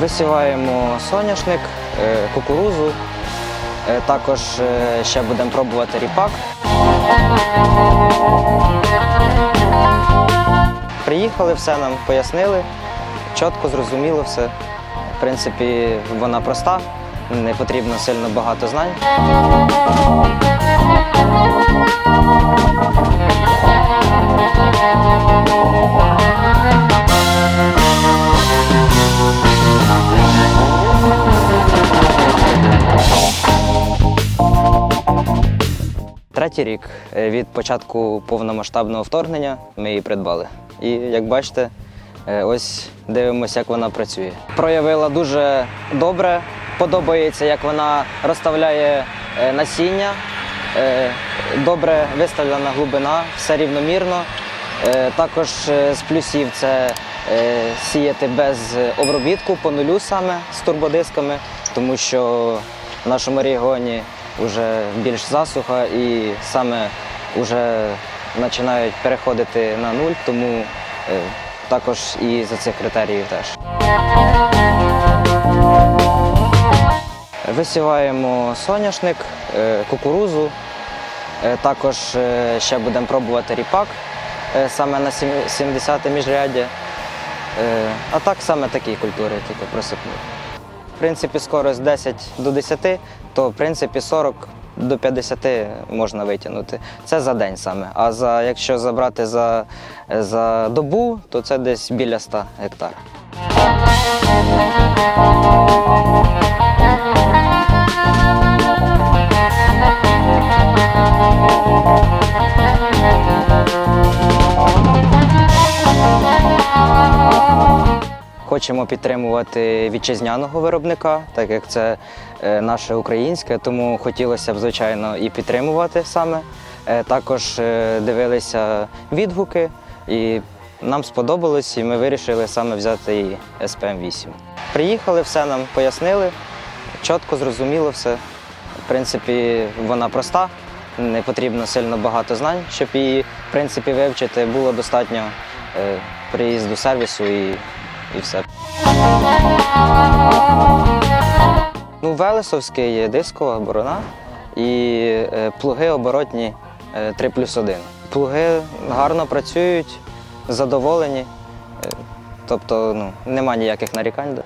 Висіваємо соняшник, е, кукурузу, е, також е, ще будемо пробувати ріпак. Приїхали, все нам пояснили, чітко, зрозуміло все. В принципі, вона проста, не потрібно сильно багато знань. Третій рік е, від початку повномасштабного вторгнення ми її придбали. І як бачите, е, ось дивимося, як вона працює. Проявила дуже добре, подобається, як вона розставляє е, насіння. Добре виставлена глибина, все рівномірно. Також з плюсів це сіяти без обробітку по нулю саме з турбодисками, тому що в нашому регіоні вже більш засуха і саме вже починають переходити на нуль, тому е, також і за цих критеріїв теж. Висіваємо соняшник, е, кукурузу. Е, Також ще будемо пробувати ріпак саме на 70 міжряддя. Е, А так саме такі культури, тільки просипні. Принципі, скорость 10 до 10, то в принципі 40 до 50 можна витягнути. Це за день саме. А за, якщо забрати за, за добу, то це десь біля 100 гектар. Хочемо підтримувати вітчизняного виробника, так як це е, наше українське, тому хотілося б, звичайно, і підтримувати саме. Е, Також е, дивилися відгуки, і нам сподобалось, і ми вирішили саме взяти і СПМ-8. Приїхали, все нам пояснили, чітко, зрозуміло все. В принципі, вона проста, не потрібно сильно багато знань, щоб її в принципі, вивчити. Було достатньо приїзду сервісу і, і все. Ну, Велесовський є дискова борона і е, плуги оборотні е, 3 плюс 1. Плуги гарно працюють, задоволені. Е, Тобто ну, нема ніяких нарікань.